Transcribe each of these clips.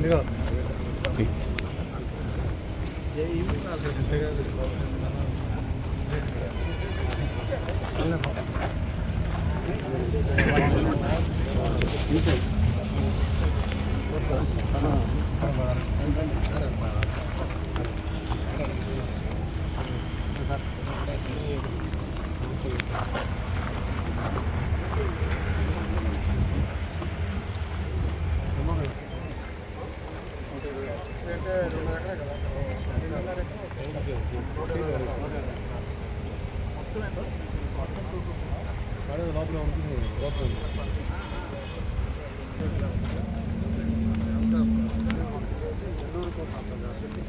내가 얘 이거 나서 내가 Thank you. లోపల ఉంటుంది లోపల నెల్లూరుకు అంత కాసేపు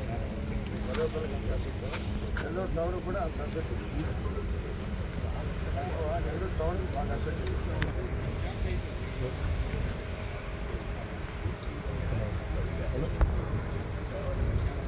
మరోపల్లికి కాసేపు నెల్లూరు టౌన్ కూడా అంత కాసేపు నెల్లూరు టౌన్ బాగా కాసేపు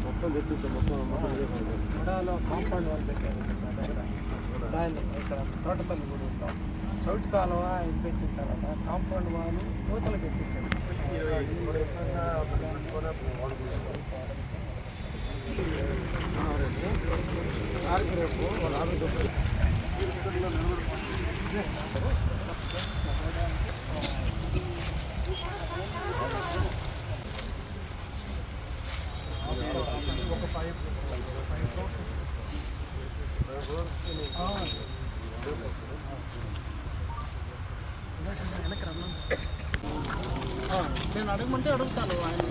మొత్తం తెప్పించాం మొత్తం మొత్తం గుడాలో కాంపౌండ్ వాళ్ళు పెట్టారు దాన్ని ఇక్కడ తోటపల్లి కూడా ఉంటాం చౌటి కాలువ ఇది పెట్టిన తర్వాత కాంపౌండ్ వాళ్ళు నూతలు పెట్టించారు సార్కి రేపు వాళ్ళ ఆఫీస్ నేను అడగమంటే అడుగుతాను ఆయన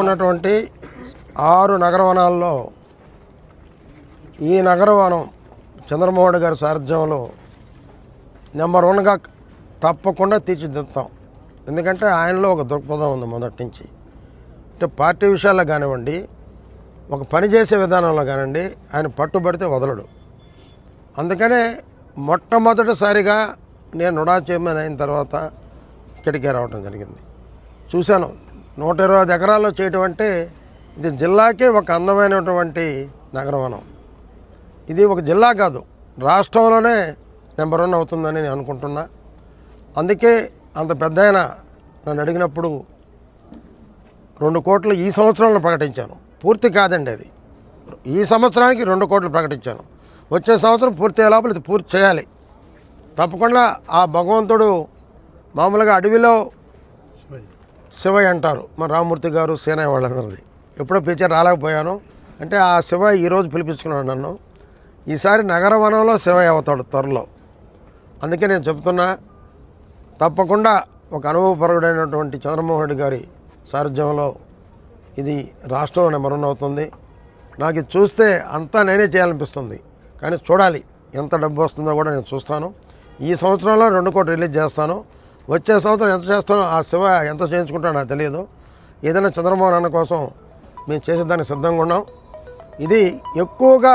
ఉన్నటువంటి ఆరు నగరవనాల్లో ఈ నగరవనం చంద్రమోహన్ గారి సారథ్యంలో నెంబర్ వన్గా తప్పకుండా తీర్చిదిద్దాం ఎందుకంటే ఆయనలో ఒక దృక్పథం ఉంది మొదటి నుంచి. అంటే పార్టీ విషయాల్లో కానివ్వండి ఒక పని చేసే విధానంలో కానివ్వండి ఆయన పట్టుబడితే వదలడు. అందుకనే మొట్టమొదటిసారిగా నేను నుడా చైర్మన్ అయిన తర్వాత ఇక్కడికే రావడం జరిగింది. చూశాను నూట ఇరవై ఎకరాల్లో చేయటం అంటే ఇది జిల్లాకే ఒక అందమైనటువంటి నగరవనం ఇది ఒక జిల్లా కాదు. రాష్ట్రంలోనే నెంబర్ వన్ అవుతుందని నేను అనుకుంటున్నా. అందుకే అంత పెద్ద నన్ను అడిగినప్పుడు రెండు కోట్లు ఈ సంవత్సరంలో ప్రకటించాను. పూర్తి కాదండి అది. ఈ సంవత్సరానికి రెండు కోట్లు ప్రకటించాను. వచ్చే సంవత్సరం పూర్తి అయ్యే లోపల ఇది పూర్తి చేయాలి. తప్పకుండా ఆ భగవంతుడు మామూలుగా అడవిలో శివయ్య అంటారు. మా రామమూర్తి గారు సేనయ్య వాళ్ళందరిది. ఎప్పుడో పిలిచారు రాలేకపోయాను. అంటే ఆ శివయ్య ఈరోజు పిలిపించుకున్నాడు నన్ను. ఈసారి నగరవనంలో శివయ్య అవుతాడు త్వరలో. అందుకే నేను చెప్తున్నా తప్పకుండా ఒక అనుభవపరుడైనటువంటి చంద్రమోహన్ రెడ్డి గారి సారథ్యంలో ఇది రాష్ట్రంలో నెంబర్ అవుతుంది. నాకు చూస్తే అంతా నేనే చేయాలనిపిస్తుంది. కానీ చూడాలి ఎంత డబ్బు వస్తుందో కూడా నేను చూస్తాను. ఈ సంవత్సరంలో రెండు కోట్లు రిలీజ్ చేస్తాను. వచ్చే సంవత్సరం ఎంత చేస్తానో ఆ శివ ఎంత చేయించుకుంటానో నాకు తెలియదు. ఏదైనా చంద్రమోహన్ అన్న కోసం మేము చేసేదానికి సిద్ధంగా ఉన్నాం. ఇది ఎక్కువగా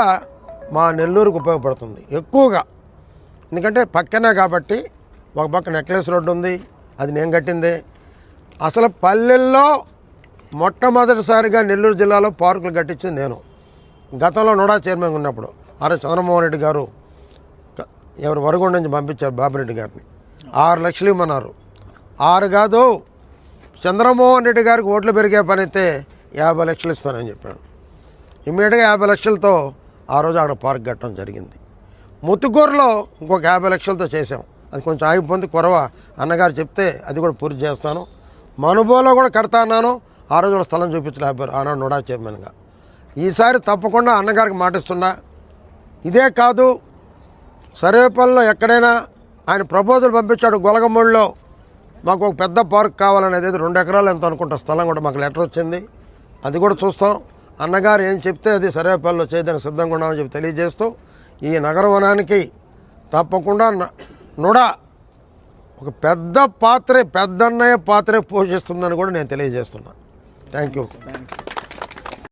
మా నెల్లూరుకు ఉపయోగపడుతుంది. ఎక్కువగా. ఎందుకంటే పక్కనే కాబట్టి ఒక పక్క నెక్లెస్ రోడ్డు ఉంది అది నేను కట్టింది. అసలు పల్లెల్లో మొట్టమొదటిసారిగా నెల్లూరు జిల్లాలో పార్కులు కట్టించింది నేను. గతంలో నోడా చైర్మన్ ఉన్నప్పుడు. ఆర్ఎస్ చంద్రమోహన్ రెడ్డి గారు ఎవరు వరగొండ నుంచి పంపించారు బాబిరెడ్డి గారిని. ఆరు లక్షలు ఇవ్వమన్నారు ఆరు కాదు చంద్రమోహన్ రెడ్డి గారికి ఓట్లు పెరిగే పని అయితే యాభై లక్షలు ఇస్తానని చెప్పాను ఇమ్మీడియట్గా యాభై లక్షలతో ఆ రోజు అక్కడ పార్క్ కట్టడం జరిగింది. ముత్తుకూరులో ఇంకొక యాభై లక్షలతో చేసాం అది కొంచెం ఆగిపోయింది కొరవ. అన్నగారు చెప్తే అది కూడా పూర్తి చేస్తాను. మనుబోలో కూడా కడతా అన్నాను. ఆ రోజు కూడా స్థలం చూపించలేకపోయారు ఆనాడు నోడా చైర్మన్గా. ఈసారి తప్పకుండా అన్నగారికి మాటిస్తున్నా. ఇదే కాదు సర్వేపల్లిలో ఎక్కడైనా ఆయన ప్రపోజల్ పంపించాడు గొలగమూడిలో. మాకు ఒక పెద్ద పార్క్ కావాలనేది రెండు ఎకరాలు ఎంత అనుకుంటా స్థలం కూడా మాకు లెటర్ వచ్చింది. అది కూడా చూస్తాం. అన్నగారు ఏం చెప్తే అది సర్వేపల్లిలో చేయడానికి సిద్ధంగా ఉన్నామని చెప్పి తెలియజేస్తూ ఈ నగరవనానికి తప్పకుండా నుడ ఒక పెద్ద పాత్రే పెద్దన్నయ్య పాత్రే పోషిస్తుందని కూడా నేను తెలియజేస్తున్నా. Thank you